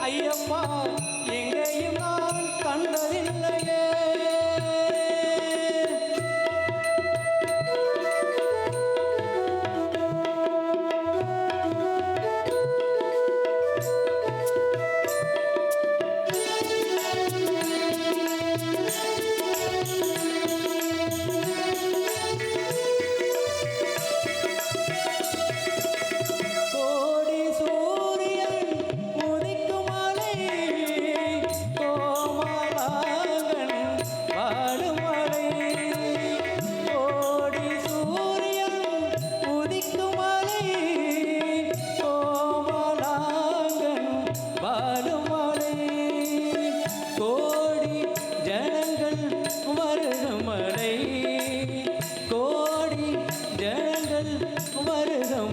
ஐயப்பா எங்கேயும் நான் கண்டதில்லையே.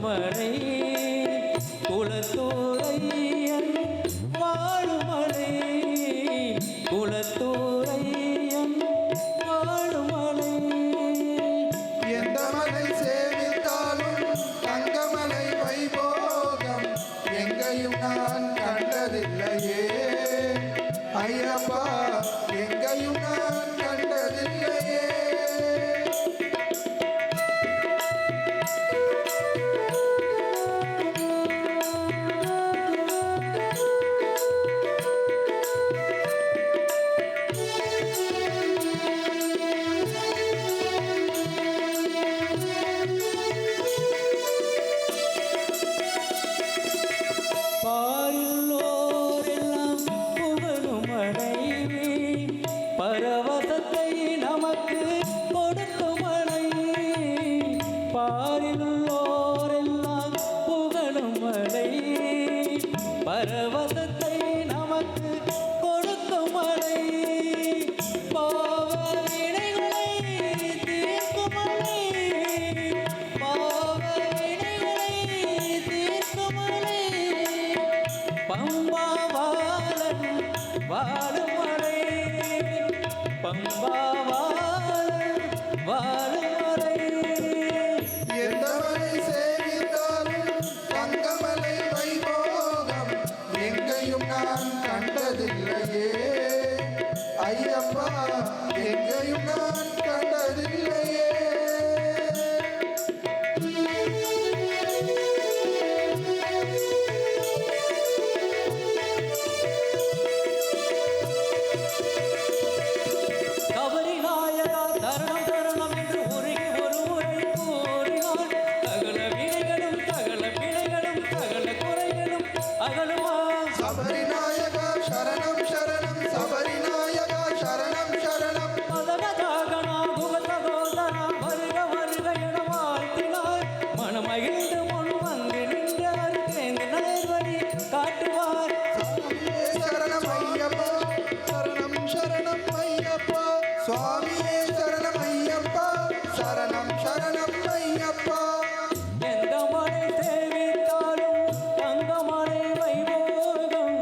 வருகும் குலத்தூரையன் வாழுமலை குலத்தூரையன் வாழுமலை எந்த மலை சேவித்தாலும் தங்கமலை வைபோகம் எங்கேயும் நான் கண்டதில்லையே. ஐயப்பா எங்கேயும் நான் கண்டதில்லையே. உள்ளோரெல்லாம் புகழும் மழை பரவசத்தை நமக்கு கொடுக்கும் மழை பாவ வினைகளை தீர்க்கும் மனை பாவ கண்டதில்லையே ஐயப்பா எங்கேயும் நான் கண்டதில்லையே கபரி ஐயப்பா சரணம் சரணம் ஐயப்பா. சுவாமியே சரணம் ஐயப்பா சரணம் சரணம் ஐயப்பா. எந்த மழை சேவித்தாலும் தங்க மழை வைபோகம்